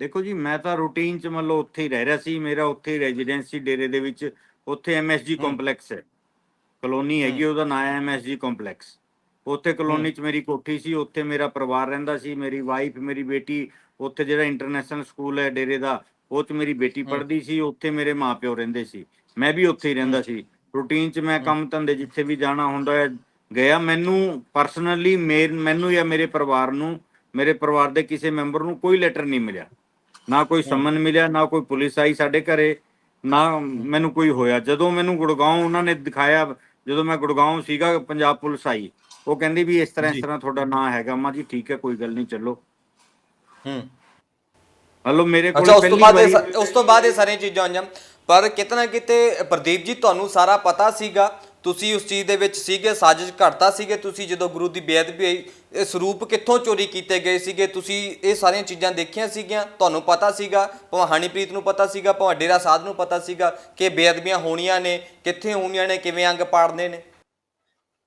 ਦੇਖੋ ਜੀ ਮੈਂ ਤਾਂ ਰੂਟੀਨ ਚ ਮੰਨ ਲਓ ਉੱਥੇ ਹੀ ਰਹਿ ਰਿਹਾ ਸੀ ਮੇਰਾ ਉੱਥੇ ਹੀ ਰੈਜ਼ੀਡੈਂਸੀ ਡੇਰੇ ਦੇ ਵਿੱਚ ਉੱਥੇ ਐਮਐਸਜੀ। ਕੰਪਲੈਕਸ ਹੈ। ਕਲੋਨੀ ਹੈਗੀ ਉਹਦਾ ਨਾਮ ਹੈ ਐਮਐਸਜੀ ਕੰਪਲੈਕਸ ਉੱਥੇ ਕਲੋਨੀ ਚ ਮੇਰੀ ਕੋਠੀ ਸੀ ਉੱਥੇ ਮੇਰਾ ਪਰਿਵਾਰ ਰਹਿੰਦਾ ਸੀ ਮੇਰੀ ਵਾਈਫ ਮੇਰੀ ਬੇਟੀ ਉੱਥੇ ਜਿਹੜਾ ਇੰਟਰਨੈਸ਼ਨਲ ਸਕੂਲ ਹੈ ਡੇਰੇ ਦਾ ਉਹ ਚ ਮੇਰੀ ਬੇਟੀ। ਪੜ੍ਹਦੀ ਸੀ ਉੱਥੇ ਮੇਰੇ ਮਾਪਿਓ ਰਹਿੰਦੇ ਸੀ। ਮੈਂ ਵੀ ਉੱਥੇ ਹੀ ਰਹਿੰਦਾ ਸੀ। ਰੂਟੀਨ ਚ ਮੈਂ। ਕੰਮ ਧੰਦੇ ਜਿੱਥੇ ਵੀ ਜਾਣਾ ਹੁੰਦਾ ਹੈ ਗਿਆ ਮੈਨੂੰ ਪਰਸਨਲੀ ਮੈਨੂੰ ਜਾਂ ਮੇਰੇ ਪਰਿਵਾਰ ਨੂੰ ਮੇਰੇ ਪਰਿਵਾਰ ਦੇ ਕਿਸੇ ਮੈਂਬਰ ਨੂੰ ਕੋਈ ਲੈਟਰ ਨਹੀਂ ਮਿਲਿਆ। ਨਾ ਕੋਈ ਸੰਮਨ ਮਿਲਿਆ ਨਾ ਕੋਈ ਪੁਲਿਸ ਆਈ ਸਾਡੇ ਘਰੇ ਨਾ ਮੈਨੂੰ ਕੋਈ ਹੋਇਆ। ਜਦੋਂ ਮੈਨੂੰ ਗੁੜਗਾਉਂ ਉਹਨਾਂ ਨੇ ਦਿਖਾਇਆ ਜਦੋਂ ਮੈਂ ਗੁੜਗਾਉਂ ਸੀਗਾ ਪੰਜਾਬ ਪੁਲਿਸ ਆਈ ਉਹ ਕਹਿੰਦੀ ਵੀ ਇਸ ਤਰ੍ਹਾਂ। ਇਸ ਤਰ੍ਹਾਂ ਤੁਹਾਡਾ ਨਾਂ ਹੈਗਾ ਮਾ ਜੀ ਠੀਕ ਹੈ ਕੋਈ ਗੱਲ ਨਹੀਂ ਚੱਲੋ। ਹੂੰ। ਹਲੋ ਮੇਰੇ ਕੋਲ ਅੱਛਾ ਉਸ ਤੋਂ ਪਹਿਲੀ ਬਾਅਦ ਉਸ ਤੋਂ ਬਾਅਦ ਇਹ ਸਾਰੀਆਂ ਚੀਜ਼ਾਂ ਆਈਆਂ ਪਰ ਕਿਤੇ ਨਾ ਕਿਤੇ ਪ੍ਰਦੀਪ ਜੀ ਤੁਹਾਨੂੰ ਸਾਰਾ ਪਤਾ ਸੀਗਾ ਤੁਸੀਂ ਉਸ ਚੀਜ਼ ਦੇ ਵਿੱਚ ਸੀਗੇ, ਸਾਜ਼ਿਸ਼ ਘੜਤਾ ਸੀਗੇ ਤੁਸੀਂ ਜਦੋਂ ਗੁਰੂ ਦੀ ਬੇਅਦਬੀ ਹੋਈ, ਇਹ ਸਰੂਪ ਕਿੱਥੋਂ ਚੋਰੀ ਕੀਤੇ ਗਏ ਸੀਗੇ? ਤੁਸੀਂ ਇਹ ਸਾਰੀਆਂ ਚੀਜ਼ਾਂ ਦੇਖੀਆਂ ਸੀਗੀਆਂ? ਤੁਹਾਨੂੰ ਪਤਾ ਸੀਗਾ? ਭਾਵੇਂ ਹਨੀਪ੍ਰੀਤ ਨੂੰ ਪਤਾ ਸੀਗਾ? ਭਾਵੇਂ ਡੇਰਾ ਸਾਧ ਨੂੰ ਪਤਾ ਸੀਗਾ ਕਿ ਬੇਅਦਬੀਆਂ ਹੋਣੀਆਂ ਨੇ, ਕਿੱਥੇ ਹੋਣੀਆਂ ਨੇ, ਕਿਵੇਂ ਅੰਗ ਪਾੜਨੇ ਨੇ?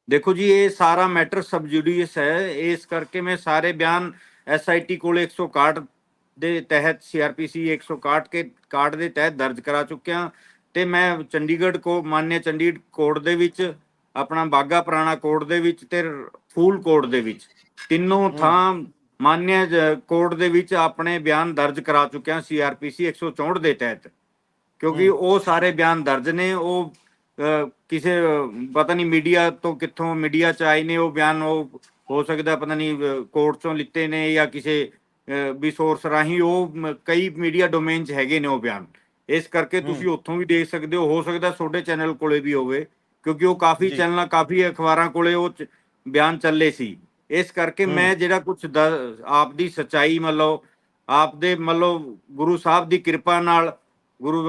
ਦੇਖੋ ਜੀ, ਇਹ ਸਾਰਾ ਮੈਟਰ ਸਬਜੂਡੀਅਸ ਹੈ। ਇਸ ਕਰਕੇ ਮੈਂ ਸਾਰੇ ਬਿਆਨ ਐਸਆਈਟੀ ਕੋਲ 161 ਦੇ ਤਹਿਤ ਸੀਆਰਪੀਸੀ 161 ਕੇ ਕਾਰਡ ਦੇ ਤਹਿਤ ਦਰਜ ਕਰਾ ਚੁੱਕਿਆ। ਤੇ ਮੈਂ ਚੰਡੀਗੜ੍ਹ ਕੋ ਮਾਨਯ ਚੰਡੀਗੜ੍ਹ ਕੋਰਟ ਦੇ ਵਿੱਚ ਆਪਣਾ ਬਾਗਾ ਪੁਰਾਣਾ ਕੋਰਟ ਦੇ ਵਿੱਚ ਤੇ ਫੂਲ ਕੋਰਟ ਦੇ ਵਿੱਚ। ਤਿੰਨੋਂ ਥਾਂ ਮਾਨਯ ਕੋਰਟ ਦੇ ਵਿੱਚ ਆਪਣੇ ਬਿਆਨ ਦਰਜ ਕਰਾ ਚੁੱਕਿਆ ਸੀਆਰਪੀਸੀ 164 ਦੇ ਤਹਿਤ। ਕਿਉਂਕਿ। ਉਹ ਸਾਰੇ ਬਿਆਨ ਦਰਜ ਨੇ ਉਹ ਕਿਸੇ ਪਤਾ ਨਹੀਂ ਮੀਡੀਆ ਤੋਂ ਕਿੱਥੋਂ ਮੀਡੀਆ ਚ ਆਏ ਨੇ ਉਹ ਬਿਆਨ ਉਹ ਹੋ ਸਕਦਾ ਪਤਾ ਨਹੀਂ ਕੋਰਟ ਚੋਂ ਲਿੱਤੇ ਨੇ ਜਾਂ ਕਿਸੇ ਵੀ ਸੋਰਸ ਰਾਹੀਂ ਉਹ ਕਈ ਮੀਡੀਆ ਡੋਮੇਨ ਚ ਹੈਗੇ ਨੇ ਉਹ ਬਿਆਨ। ਇਸ ਕਰਕੇ ਤੁਸੀਂ ਉੱਥੋਂ ਵੀ ਦੇਖ ਸਕਦੇ ਹੋ ਹੋ ਸਕਦਾ ਤੁਹਾਡੇ ਚੈਨਲ ਕੋਲੇ ਵੀ ਹੋਵੇ ਕਿਉਂਕਿ ਉਹ ਕਾਫੀ। ਚੈਨਲਾਂ ਕਾਫੀ ਅਖਬਾਰਾਂ ਕੋਲੇ ਉਹ ਬਿਆਨ ਚੱਲੇ ਸੀ ਇਸ ਕਰਕੇ। ਮੈਂ ਜਿਹੜਾ ਕੁਝ ਆਪ ਦੀ ਸਚਾਈ ਮਤਲਬ ਆਪ ਦੇ ਮਤਲਬ ਗੁਰੂ ਸਾਹਿਬ ਦੀ ਕਿਰਪਾ ਨਾਲ ਗੁਰੂ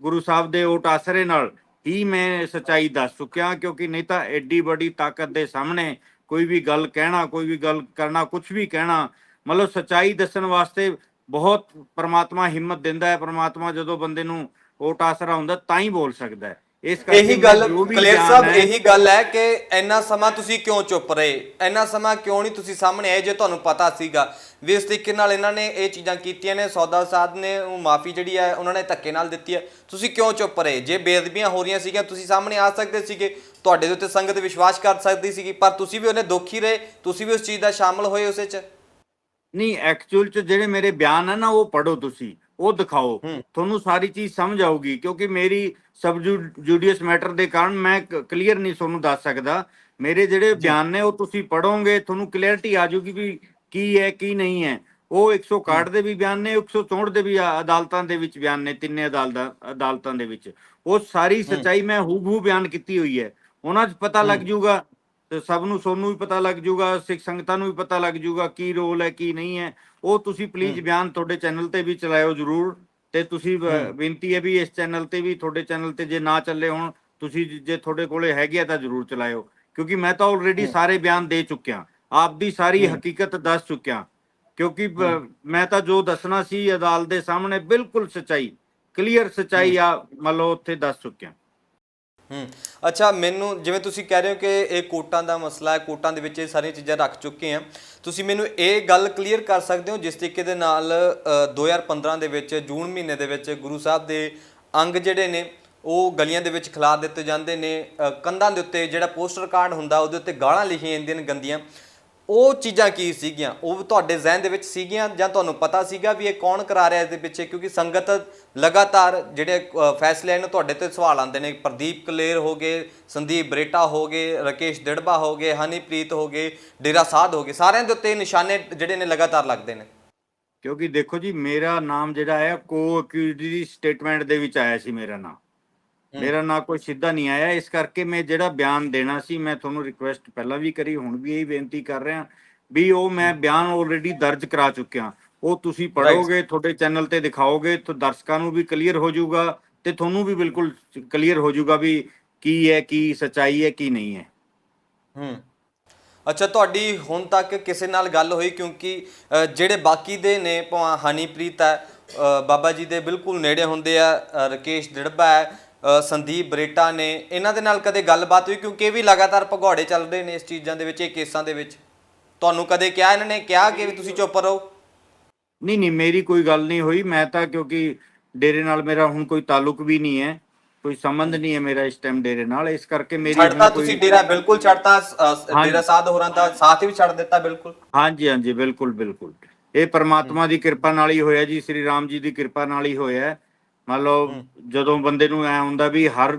ਗੁਰੂ ਸਾਹਿਬ ਦੇ ਓਟ ਆਸਰੇ ਨਾਲ ਹੀ ਮੈਂ ਸਚਾਈ ਦੱਸ ਚੁੱਕਿਆ ਕਿਉਂਕਿ ਨਹੀਂ ਤਾਂ ਐਡੀ ਵੱਡੀ ਤਾਕਤ ਦੇ ਸਾਹਮਣੇ ਕੋਈ ਵੀ ਗੱਲ ਕਹਿਣਾ ਕੋਈ ਵੀ ਗੱਲ ਕਰਨਾ ਕੁਝ ਵੀ ਕਹਿਣਾ ਮਤਲਬ ਸਚਾਈ ਦੱਸਣ ਵਾਸਤੇ ਬਹੁਤ ਪ੍ਰਮਾਤਮਾ ਹਿੰਮਤ ਦਿੰਦਾ ਹੈ ਪ੍ਰਮਾਤਮਾ ਜਦੋਂ ਬੰਦੇ ਨੂੰ ਓਟ ਆਸਰਾ ਹੁੰਦਾ ਤਾਂ ਹੀ ਬੋਲ ਸਕਦਾ ਹੈ। ਇਸ ਕਰਕੇ ਇਹੀ ਗੱਲ ਕਲੇਰ ਸਾਹਿਬ ਇਹੀ ਗੱਲ ਹੈ ਕਿ ਇੰਨਾ ਸਮਾਂ ਤੁਸੀਂ ਕਿਉਂ ਚੁੱਪ ਰਹੇ? ਇੰਨਾ ਸਮਾਂ ਕਿਉਂ ਨਹੀਂ ਤੁਸੀਂ ਸਾਹਮਣੇ ਆਏ ਜੇ ਤੁਹਾਨੂੰ ਪਤਾ ਸੀਗਾ? ਵੀ ਇਸ ਤਰੀਕੇ ਨਾਲ ਇਹਨਾਂ ਨੇ ਇਹ ਚੀਜ਼ਾਂ ਕੀਤੀਆਂ ਨੇ ਸੌਦਾ ਸਾਧ ਨੇ ਉਹ ਮਾਫੀ ਜਿਹੜੀ ਹੈ ਉਹਨਾਂ ਨੇ ਧੱਕੇ ਨਾਲ ਦਿੱਤੀ ਹੈ। ਤੁਸੀਂ ਕਿਉਂ ਚੁੱਪ ਰਹੇ? ਜੇ ਬੇਅਦਬੀਆਂ ਹੋ ਰਹੀਆਂ ਸੀਗੀਆਂ ਤੁਸੀਂ ਸਾਹਮਣੇ ਆ ਸਕਦੇ ਸੀਗੇ ਤੁਹਾਡੇ ਦੇ ਉੱਤੇ ਸੰਗਤ ਵਿਸ਼ਵਾਸ ਕਰ ਸਕਦੀ ਸੀਗੀ ਪਰ ਤੁਸੀਂ ਵੀ ਉਹਨੇ ਦੁਖੀ ਰਹੇ ਤੁਸੀਂ ਵੀ ਉਸ ਚੀਜ਼ ਦਾ ਸ਼ਾਮਲ ਹੋਏ ਉਸੇ 'ਚ। ਨਹੀਂ ਐਕਚੁਅਲ ਚ ਜਿਹੜੇ ਮੇਰੇ ਬਿਆਨ ਹੈ ਨਾ ਉਹ ਪੜੋ ਤੁਸੀਂ ਉਹ ਦਿਖਾਓ। ਹੂੰ। ਤੁਹਾਨੂੰ ਸਾਰੀ ਚੀਜ਼ ਸਮਝ ਆਊਗੀ ਕਿਉਂਕਿ ਮੇਰੀ ਸਬ ਜੁਡੀਅਸ ਮੈਟਰ ਦੇ ਕਾਰਨ ਮੈਂ ਕਲੀਅਰ ਨਹੀਂ ਤੁਹਾਨੂੰ ਦੱਸ ਸਕਦਾ। ਮੇਰੇ ਜਿਹੜੇ ਬਿਆਨ ਨੇ ਉਹ ਤੁਸੀਂ ਪੜੋਗੇ ਤੁਹਾਨੂੰ ਕਲੈਰਿਟੀ ਆ ਜਾਊਗੀ ਵੀ ਕੀ ਹੈ ਕੀ ਨਹੀਂ ਹੈ। ਉਹ 161 ਦੇ ਵੀ ਬਿਆਨ ਨੇ 164 ਦੇ ਵੀ ਅਦਾਲਤਾਂ ਦੇ ਵਿੱਚ ਬਿਆਨ ਨੇ ਤਿੰਨੇ ਅਦਾਲਤਾਂ ਦੇ ਵਿੱਚ। ਉਹ ਸਾਰੀ ਸੱਚਾਈ ਮੈਂ ਹੂਬਹੂ ਬਿਆਨ ਕੀਤੀ ਹੋਈ ਹੈ। ਉਹਨਾਂ 'ਚ ਪਤਾ ਲੱਗ ਹੂੰ। ਜਾਊਗਾ ਤੇ ਸਭ ਨੂੰ ਸੋਨੂੰ ਵੀ ਪਤਾ ਲੱਗ ਜਾਊਗਾ ਸਿੱਖ ਸੰਗਤਾਂ ਨੂੰ ਵੀ ਪਤਾ ਲੱਗ ਜਾਊਗਾ ਕੀ ਰੋਲ ਹੈ ਕੀ ਨਹੀਂ ਹੈ ਉਹ ਤੁਸੀਂ ਪਲੀਜ਼। ਬਿਆਨ ਤੁਹਾਡੇ ਚੈਨਲ ਤੇ ਵੀ ਚਲਾਇਓ ਜਰੂਰ ਤੇ ਤੁਸੀਂ। ਬੇਨਤੀ ਹੈ ਵੀ ਇਸ ਚੈਨਲ ਤੇ ਵੀ ਤੁਹਾਡੇ ਚੈਨਲ ਤੇ ਜੇ ਨਾ ਚੱਲੇ ਹੋਣ ਤੁਸੀਂ ਜ- ਤੁਹਾਡੇ ਕੋਲੇ ਹੈਗੇ ਆ ਤਾਂ ਜਰੂਰ ਚਲਾਇਓ ਕਿਉਂਕਿ ਮੈਂ ਤਾਂ ਆਲਰੇਡੀ। ਸਾਰੇ ਬਿਆਨ ਦੇ ਚੁੱਕਿਆ ਆਪ ਦੀ ਸਾਰੀ। ਹਕੀਕਤ ਦੱਸ ਚੁੱਕਿਆ ਕਿਉਂਕਿ। ਮੈਂ ਤਾਂ ਜੋ ਦੱਸਣਾ ਸੀ ਅਦਾਲਤ ਦੇ ਸਾਹਮਣੇ ਬਿਲਕੁਲ ਸਚਾਈ ਕਲੀਅਰ ਸਚਾਈ ਆ ਮੰਨ ਲਓ ਉੱਥੇ ਦੱਸ ਚੁੱਕਿਆ ਹੂੰ। ਅੱਛਾ ਮੈਨੂੰ ਜਿਵੇਂ ਤੁਸੀਂ ਕਹਿ ਰਹੇ ਹੋ ਕਿ ਇਹ ਕੋਟਾਂ ਦਾ ਮਸਲਾ ਹੈ ਕੋਟਾਂ ਦੇ ਵਿੱਚ ਇਹ ਸਾਰੀਆਂ ਚੀਜ਼ਾਂ ਰੱਖ ਚੁੱਕੇ ਆ ਤੁਸੀਂ ਮੈਨੂੰ ਇਹ ਗੱਲ ਕਲੀਅਰ ਕਰ ਸਕਦੇ ਹੋ ਜਿਸ ਤਰੀਕੇ ਦੇ ਨਾਲ ਅ, 2015 ਦੇ ਵਿੱਚ ਜੂਨ ਮਹੀਨੇ ਦੇ ਵਿੱਚ ਗੁਰੂ ਸਾਹਿਬ ਦੇ ਅੰਗ ਜਿਹੜੇ ਨੇ ਉਹ ਗਲੀਆਂ ਦੇ ਵਿੱਚ ਖਿਲਾ ਦਿੱਤੇ ਜਾਂਦੇ ਨੇ। ਕੰਧਾਂ ਦੇ ਉੱਤੇ ਜਿਹੜਾ ਪੋਸਟਰ ਕਾਰਡ ਹੁੰਦਾ ਉਹਦੇ ਉੱਤੇ ਗਾਲਾਂ ਲਿਖੀਆਂ ਜਾਂਦੀਆਂ ਨੇ ਗੰਦੀਆਂ। ਉਹ ਚੀਜ਼ਾਂ ਕੀ ਸੀਗੀਆਂ? ਉਹ ਤੁਹਾਡੇ ਜ਼ਿਹਨ ਦੇ ਵਿੱਚ ਸੀਗੀਆਂ ਜਾਂ ਤੁਹਾਨੂੰ ਪਤਾ ਸੀਗਾ ਵੀ ਇਹ ਕੌਣ ਕਰਾ ਰਿਹਾ ਇਸ ਦੇ ਪਿੱਛੇ? ਕਿਉਂਕਿ ਸੰਗਤ ਲਗਾਤਾਰ ਜਿਹੜੇ ਫੈਸਲੇ ਨੇ ਤੁਹਾਡੇ ਤੇ ਸਵਾਲ ਆਉਂਦੇ ਨੇ। ਪ੍ਰਦੀਪ ਕਲੇਰ ਹੋ ਗਏ, ਸੰਦੀਪ ਬਰੇਟਾ ਹੋ ਗਏ, ਰਕੇਸ਼ ਦਿੜਬਾ ਹੋ ਗਏ, ਹਨੀਪ੍ਰੀਤ ਹੋ ਗਏ, ਡੇਰਾ ਸਾਧ ਹੋ ਗਏ। ਸਾਰਿਆਂ ਦੇ ਉੱਤੇ ਨਿਸ਼ਾਨੇ ਜਿਹੜੇ ਨੇ ਲਗਾਤਾਰ ਲੱਗਦੇ ਨੇ। ਕਿਉਂਕਿ ਦੇਖੋ ਜੀ, ਮੇਰਾ ਨਾਮ ਜਿਹੜਾ ਹੈ ਕੋ ਅਕਿਊਜ਼ਡ ਦੀ ਸਟੇਟਮੈਂਟ ਦੇ ਵਿੱਚ ਆਇਆ ਸੀ ਮੇਰਾ ਨਾਮ। ਮੇਰਾ ਨਾਂ ਕੋਈ ਸਿੱਧਾ ਨਹੀਂ ਆਇਆ ਇਸ ਕਰਕੇ ਮੈਂ ਜਿਹੜਾ ਬਿਆਨ ਦੇਣਾ ਸੀ ਮੈਂ ਤੁਹਾਨੂੰ ਰਿਕੁਐਸਟ ਪਹਿਲਾਂ ਵੀ ਕਰੀ ਹੁਣ ਵੀ ਇਹੀ ਬੇਨਤੀ ਕਰ ਰਿਹਾ ਵੀ ਉਹ ਮੈਂ ਬਿਆਨ ਆਲਰੇਡੀ ਦਰਜ ਕਰਾ ਚੁੱਕਿਆ। ਉਹ ਤੁਸੀਂ ਪੜੋਗੇ ਤੁਹਾਡੇ ਚੈਨਲ ਤੇ ਦਿਖਾਓਗੇ ਤਾਂ ਦਰਸ਼ਕਾਂ ਨੂੰ ਵੀ ਕਲੀਅਰ ਹੋ ਜਾਊਗਾ ਤੇ ਤੁਹਾਨੂੰ ਵੀ ਬਿਲਕੁਲ ਕਲੀਅਰ ਹੋ ਜਾਊਗਾ ਵੀ ਕੀ ਹੈ ਕੀ ਸਚਾਈ ਹੈ ਕੀ ਨਹੀਂ ਹੈ। ਹੂੰ। ਅੱਛਾ ਤੁਹਾਡੀ ਹੁਣ ਤੱਕ ਕਿਸੇ ਨਾਲ ਗੱਲ ਹੋਈ? ਕਿਉਂਕਿ ਜਿਹੜੇ ਬਾਕੀ ਦੇ ਨੇ ਭਾਵੇਂ ਹਨੀਪ੍ਰੀਤ ਹੈ ਬਾਬਾ ਜੀ ਦੇ ਬਿਲਕੁਲ ਨੇੜੇ ਹੁੰਦੇ ਆ ਰਕੇਸ਼ ਦਿੜਬਾ ਹੈ ਸੰਦੀਪ ਬਰੇਟਾ ਨੇ ਇਹਨਾਂ ਦੇ ਨਾਲ ਕਦੇ ਗੱਲਬਾਤ ਹੋਈ? ਕਿਉਂਕਿ ਇਹ ਵੀ ਲਗਾਤਾਰ ਭਗੌੜੇ ਚੱਲ ਰਹੇ ਨੇ ਇਸ ਚੀਜ਼ਾਂ ਦੇ ਵਿੱਚ ਇਹ ਕੇਸਾਂ ਦੇ ਵਿੱਚ। ਤੁਹਾਨੂੰ ਕਦੇ ਕਿਹਾ ਇਹਨਾਂ ਨੇ ਕਿਹਾ ਕਿ ਵੀ ਤੁਸੀਂ ਚੁੱਪ ਰਹੋ? ਨਹੀਂ ਨਹੀਂ ਮੇਰੀ ਕੋਈ ਗੱਲ ਨਹੀਂ ਹੋਈ। ਮੈਂ ਤਾਂ ਕਿਉਂਕਿ ਡੇਰੇ ਨਾਲ ਮੇਰਾ ਹੁਣ ਕੋਈ ਤਾਲੁਕ ਵੀ ਨਹੀਂ ਹੈ। ਕੋਈ ਸੰਬੰਧ ਨਹੀਂ ਹੈ ਮੇਰਾ ਇਸ ਟਾਈਮ ਡੇਰੇ ਨਾਲ। ਇਸ ਕਰਕੇ ਮੇਰੀ ਛੱਡਤਾ ਤੁਸੀਂ ਡੇਰਾ? ਬਿਲਕੁਲ ਛੱਡਤਾ। ਡੇਰਾ ਸਾਧ ਹੋਰਾਂ ਦਾ ਸਾਥ ਵੀ ਛੱਡ ਦਿੱਤਾ ਬਿਲਕੁਲ। ਹਾਂਜੀ ਹਾਂਜੀ ਬਿਲਕੁਲ ਬਿਲਕੁਲ। ਇਹ ਪਰਮਾਤਮਾ ਦੀ ਕਿਰਪਾ ਨਾਲ ਹੀ ਹੋਇਆ ਜੀ ਸ੍ਰੀ ਰਾਮ ਜੀ ਦੀ ਕਿਰਪਾ ਨਾਲ ਹੀ ਹੋਇਆ। ਹੈ। ਮੰਨ ਲਓ ਹੂੰ। ਜਦੋਂ ਬੰਦੇ ਨੂੰ ਐ ਹੁੰਦਾ ਵੀ ਹਰ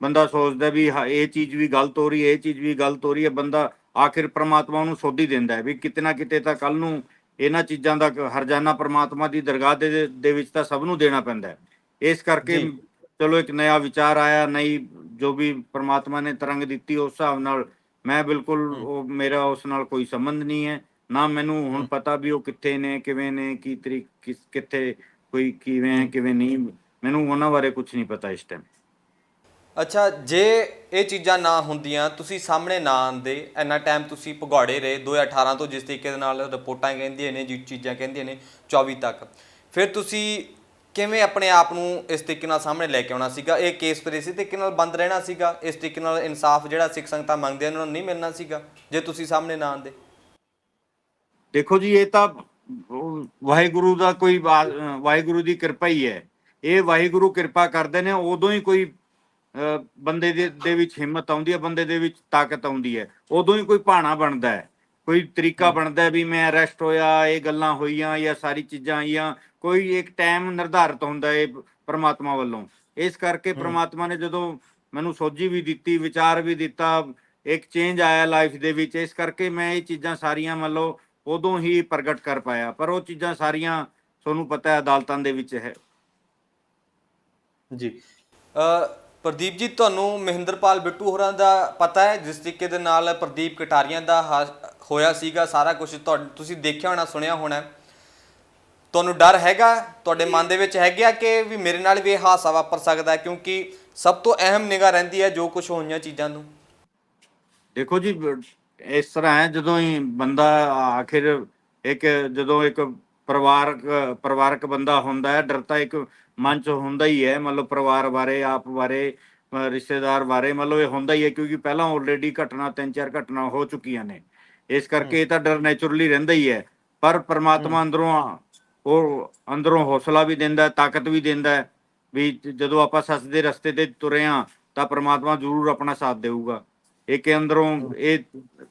ਬੰਦਾ ਸੋਚਦਾ ਵੀ ਇਹ ਚੀਜ਼ ਵੀ ਗਲਤ ਹੋ ਰਹੀ ਹੈ ਇਹ ਚੀਜ਼ ਵੀ ਗਲਤ ਹੋ ਰਹੀ ਹੈ ਬੰਦਾ ਆਖਿਰ ਪ੍ਰਮਾਤਮਾ ਉਹਨੂੰ ਸੋਧ ਦਿੰਦਾ ਹੈ ਵੀ ਕਿਤੇ ਨਾ ਕਿਤੇ ਤਾਂ ਕੱਲ ਨੂੰ ਇਹਨਾਂ ਚੀਜ਼ਾਂ ਦਾ ਹਰਜਾਨਾ ਪ੍ਰਮਾਤਮਾ ਦੀ ਦਰਗਾਹ ਦੇ ਦੇ ਵਿੱਚ ਤਾਂ ਸਭ ਨੂੰ ਦੇਣਾ ਪੈਂਦਾ ਹੈ ਇਸ ਕਰਕੇ। ਚਲੋ ਇੱਕ ਨਇਆ ਵਿਚਾਰ ਆਇਆ ਨਈ ਜੋ ਵੀ ਪ੍ਰਮਾਤਮਾ ਨੇ ਤਰੰਗ ਦਿੱਤੀ ਉਸ ਹਿਸਾਬ ਨਾਲ ਮੈਂ ਬਿਲਕੁਲ। ਉਹ ਮੇਰਾ ਉਸ ਨਾਲ ਕੋਈ ਸੰਬੰਧ ਨਹੀਂ ਹੈ ਨਾ ਮੈਨੂੰ ਹੁਣ। ਪਤਾ ਵੀ ਉਹ ਕਿੱਥੇ ਨੇ ਕਿਵੇਂ ਨੇ ਕੀ ਤਰੀਕ ਕਿੱਥੇ ਕੋਈ ਕਿਵੇਂ ਹੈ ਕਿਵੇਂ ਨਹੀਂ ਮੈਨੂੰ ਉਹਨਾਂ ਬਾਰੇ ਕੁਝ ਨਹੀਂ ਪਤਾ ਇਸ ਟਾਈਮ ਅੱਛਾ ਜੇ ਇਹ ਚੀਜ਼ਾਂ ਨਾ ਹੁੰਦੀਆਂ ਤੁਸੀਂ ਸਾਹਮਣੇ ਨਾ ਆਂਦੇ ਇੰਨਾ ਟਾਈਮ ਤੁਸੀਂ ਭਗੌੜੇ ਰਹੇ 2018 ਤੋਂ ਜਿਸ ਤਰੀਕੇ ਦੇ ਨਾਲ ਰਿਪੋਰਟਾਂ ਕਹਿੰਦੀਆਂ ਨੇ ਜੀ ਚੀਜ਼ਾਂ ਕਹਿੰਦੀਆਂ ਨੇ 24 ਤੱਕ। ਫਿਰ ਤੁਸੀਂ ਕਿਵੇਂ ਆਪਣੇ ਆਪ ਨੂੰ ਇਸ ਤਰੀਕੇ ਨਾਲ ਸਾਹਮਣੇ ਲੈ ਕੇ ਆਉਣਾ ਸੀਗਾ? ਇਹ ਕੇਸ ਫਿਰ ਇਸੇ ਤਰੀਕੇ ਨਾਲ ਬੰਦ ਰਹਿਣਾ ਸੀਗਾ? ਇਸ ਤਰੀਕੇ ਨਾਲ ਇਨਸਾਫ ਜਿਹੜਾ ਸਿੱਖ ਸੰਗਤਾਂ ਮੰਗਦੇ ਉਹਨਾਂ ਨੂੰ ਨਹੀਂ ਮਿਲਣਾ ਸੀਗਾ ਜੇ ਤੁਸੀਂ ਸਾਹਮਣੇ ਨਾ ਆਂਦੇ ਦੇਖੋ ਜੀ ਇਹ ਤਾਂ ਵਾਹਿਗੁਰੂ ਦਾ ਕੋਈ ਵਾਹਿਗੁਰੂ ਦੀ ਕਿਰਪਾ ਹੀ ਹੈ। ਇਹ ਵਾਹਿਗੁਰੂ ਕਿਰਪਾ ਕਰਦੇ ਨੇ ਉਦੋਂ ਹੀ ਕੋਈ ਬੰਦੇ ਦੇ ਦੇ ਵਿੱਚ ਹਿੰਮਤ ਆਉਂਦੀ ਹੈ ਬੰਦੇ ਦੇ ਵਿੱਚ ਤਾਕਤ ਆਉਂਦੀ ਹੈ। ਉਦੋਂ ਹੀ ਕੋਈ ਭਾਣਾ ਬਣਦਾ ਹੈ ਕੋਈ ਤਰੀਕਾ ਬਣਦਾ ਵੀ ਮੈਂ ਅਰੈਸਟ ਹੋਇਆ ਇਹ ਗੱਲਾਂ ਹੋਈਆਂ ਜਾਂ ਸਾਰੀ ਚੀਜ਼ਾਂ ਆਈਆਂ ਕੋਈ ਇੱਕ ਟਾਈਮ ਨਿਰਧਾਰਿਤ ਹੁੰਦਾ ਹੈ ਪ੍ਰਮਾਤਮਾ ਵੱਲੋਂ। ਇਸ ਕਰਕੇ। ਪ੍ਰਮਾਤਮਾ ਨੇ ਜਦੋਂ ਮੈਨੂੰ ਸੋਝੀ ਵੀ ਦਿੱਤੀ ਵਿਚਾਰ ਵੀ ਦਿੱਤਾ ਇੱਕ ਚੇਂਜ ਆਇਆ ਲਾਈਫ ਦੇ ਵਿੱਚ ਇਸ ਕਰਕੇ ਮੈਂ ਇਹ ਚੀਜ਼ਾਂ ਸਾਰੀਆਂ ਮੰਨ ਲਓ ਉਦੋਂ ਹੀ ਪ੍ਰਗਟ ਕਰ ਪਾਇਆ। ਪਰ ਉਹ ਚੀਜ਼ਾਂ ਸਾਰੀਆਂ ਤੁਹਾਨੂੰ ਪਤਾ ਹੈ ਅਦਾਲਤਾਂ ਦੇ ਵਿੱਚ ਹੈ। ਜੀ। ਪ੍ਰਦੀਪ ਜੀ, ਤੁਹਾਨੂੰ ਮਹਿੰਦਰਪਾਲ ਬਿੱਟੂ ਹੋਰਾਂ ਦਾ ਪਤਾ ਹੈ, ਜਿਸ ਤਰੀਕੇ ਦੇ ਨਾਲ ਪ੍ਰਦੀਪ ਕਟਾਰੀਆਂ ਦਾ ਹੋਇਆ ਸੀਗਾ, ਸਾਰਾ ਕੁਝ ਤੁਸੀਂ ਦੇਖਿਆ ਹੋਣਾ, ਸੁਣਿਆ ਹੋਣਾ। ਤੁਹਾਨੂੰ ਡਰ ਹੈਗਾ? ਤੁਹਾਡੇ ਮਨ ਦੇ ਵਿੱਚ ਹੈਗਾ ਕਿ ਵੀ ਮੇਰੇ ਨਾਲ ਵੀ ਇਹ ਹਾਦਸਾ ਵਾਪਰ ਸਕਦਾ ਕਿਉਂਕਿ ਸਭ ਤੋਂ ਅਹਿਮ ਨਿਗਾਹ ਰਹਿੰਦੀ ਹੈ ਜੋ ਕੁਝ ਹੋਈਆਂ ਚੀਜ਼ਾਂ ਨੂੰ। ਦੇਖੋ ਜੀ ਇਸ ਤਰ੍ਹਾਂ ਹੈ, ਜਦੋਂ ਹੀ ਬੰਦਾ ਆਖਿਰ ਇੱਕ, ਜਦੋਂ ਇੱਕ ਪਰਿਵਾਰਕ ਪਰਿਵਾਰਕ ਬੰਦਾ ਹੁੰਦਾ ਹੈ, ਡਰ ਤਾਂ ਇੱਕ ਮਨ ਚ ਹੁੰਦਾ ਹੀ ਹੈ ਮਤਲਬ ਪਰਿਵਾਰ ਬਾਰੇ ਆਪ ਬਾਰੇ ਰਿਸ਼ਤੇਦਾਰ ਬਾਰੇ ਮਤਲਬ ਇਹ ਹੁੰਦਾ ਹੀ ਹੈ ਕਿਉਂਕਿ ਪਹਿਲਾਂ ਆਲਰੇਡੀ ਘਟਨਾ ਤਿੰਨ ਚਾਰ ਘਟਨਾ ਹੋ ਚੁੱਕੀਆਂ ਨੇ। ਇਸ ਕਰਕੇ ਇਹ ਤਾਂ ਡਰ ਨੇਚਰਲੀ ਰਹਿੰਦਾ ਹੀ ਹੈ। ਪਰ ਪ੍ਰਮਾਤਮਾ ਅੰਦਰੋਂ ਆ- ਉਹ ਅੰਦਰੋਂ ਹੌਸਲਾ ਵੀ ਦਿੰਦਾ ਤਾਕਤ ਵੀ ਦਿੰਦਾ ਵੀ ਜਦੋਂ ਆਪਾਂ ਸੱਚ ਦੇ ਰਸਤੇ ਤੇ ਤੁਰੇ ਹਾਂ ਤਾਂ ਪ੍ਰਮਾਤਮਾ ਜ਼ਰੂਰ ਆਪਣਾ ਸਾਥ ਦੇਊਗਾ। ਇੱਕ ਅੰਦਰੋਂ ਇਹ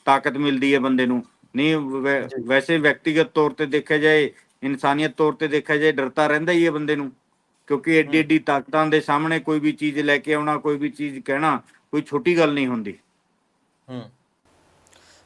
ਤਾਕਤ ਮਿਲਦੀ ਹੈ ਬੰਦੇ ਨੂੰ। ਨਹੀਂ। ਵੈਸੇ ਵਿਅਕਤੀਗਤ ਤੌਰ ਤੇ ਦੇਖਿਆ ਜਾਏ ਇਨਸਾਨੀਅਤ ਤੌਰ ਤੇ ਦੇਖਿਆ ਜਾਏ ਡਰਤਾ ਰਹਿੰਦਾ ਹੀ ਹੈ ਬੰਦੇ ਨੂੰ। ਕਿਉਂਕਿ ਐਡੀ ਐਡੀ ਤਾਕਤਾਂ ਦੇ ਸਾਹਮਣੇ ਕੋਈ ਵੀ ਚੀਜ਼ ਲੈ ਕੇ ਆਉਣਾ, ਕੋਈ ਵੀ ਚੀਜ਼ ਕਹਿਣਾ, ਕੋਈ ਛੋਟੀ ਗੱਲ ਨਹੀਂ ਹੁੰਦੀ। ਹੂੰ।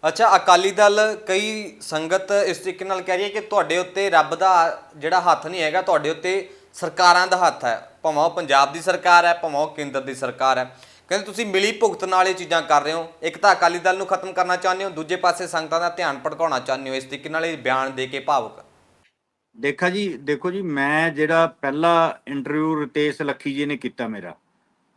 ਅੱਛਾ, ਅਕਾਲੀ ਦਲ ਕਈ ਸੰਗਤ ਇਸ ਤਰੀਕੇ ਨਾਲ ਕਹਿ ਰਹੀ ਹੈ ਕਿ ਤੁਹਾਡੇ ਉੱਤੇ ਰੱਬ ਦਾ ਜਿਹੜਾ ਹੱਥ ਨਹੀਂ ਹੈਗਾ, ਤੁਹਾਡੇ ਉੱਤੇ ਸਰਕਾਰਾਂ ਦਾ ਹੱਥ ਹੈ। ਭਾਵੇਂ ਉਹ ਪੰਜਾਬ ਦੀ ਸਰਕਾਰ ਹੈ, ਭਾਵੇਂ ਉਹ ਕੇਂਦਰ ਦੀ ਸਰਕਾਰ ਹੈ। ਕਹਿੰਦੇ ਤੁਸੀਂ ਮਿਲੀ ਭੁਗਤ ਨਾਲ ਇਹ ਚੀਜ਼ਾਂ ਕਰ ਰਹੇ ਹੋ। ਇੱਕ ਤਾਂ ਅਕਾਲੀ ਦਲ ਨੂੰ ਖਤਮ ਕਰਨਾ ਚਾਹੁੰਦੇ ਹੋ, ਦੂਜੇ ਪਾਸੇ ਸੰਗਤਾਂ ਦਾ ਧਿਆਨ ਭਟਕਾਉਣਾ ਚਾਹੁੰਦੇ ਹੋ। ਇਸ ਤਰੀਕੇ ਨਾਲ ਇਹ ਬਿਆਨ ਦੇ ਕੇ ਭਾਵੁਕ ਦੇਖਾ ਜੀ ਦੇਖੋ ਜੀ ਮੈਂ ਜਿਹੜਾ ਪਹਿਲਾ ਇੰਟਰਵਿਊ ਰਿਤੇਸ਼ ਲੱਖੀ ਜੀ ਨੇ ਕੀਤਾ ਮੇਰਾ।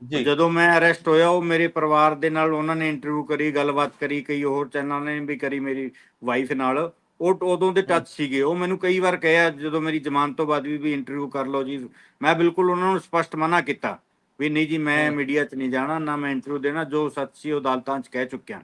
ਜਦੋਂ ਮੈਂ ਅਰੈਸਟ ਹੋਇਆ ਉਹ ਮੇਰੇ ਪਰਿਵਾਰ ਦੇ ਨਾਲ ਉਹਨਾਂ ਨੇ ਇੰਟਰਵਿਊ ਕਰੀ ਗੱਲਬਾਤ ਕਰੀ ਕਈ ਹੋਰ ਚੈਨਲਾਂ ਨੇ ਵੀ ਕਰੀ ਮੇਰੀ ਵਾਈਫ ਨਾਲ। ਉਹ ਉਦੋਂ ਦੇ ਟੱਚ ਸੀਗੇ। ਉਹ ਮੈਨੂੰ ਕਈ ਵਾਰ ਕਿਹਾ ਜਦੋਂ ਮੇਰੀ ਜ਼ਮਾਨਤ ਤੋਂ ਬਾਅਦ ਵੀ ਵੀ ਇੰਟਰਵਿਊ ਕਰ ਲਓ ਜੀ। ਮੈਂ ਬਿਲਕੁਲ ਉਹਨਾਂ ਨੂੰ ਸਪਸ਼ਟ ਮਨਾ ਕੀਤਾ ਵੀ ਨਹੀਂ ਜੀ ਮੈਂ। ਮੀਡੀਆ 'ਚ ਨਹੀਂ ਜਾਣਾ ਨਾ ਮੈਂ ਇੰਟਰਵਿਊ ਦੇਣਾ ਜੋ ਸੱਚ ਸੀ ਉਹ ਅਦਾਲਤਾਂ 'ਚ ਕਹਿ ਚੁੱਕਿਆ।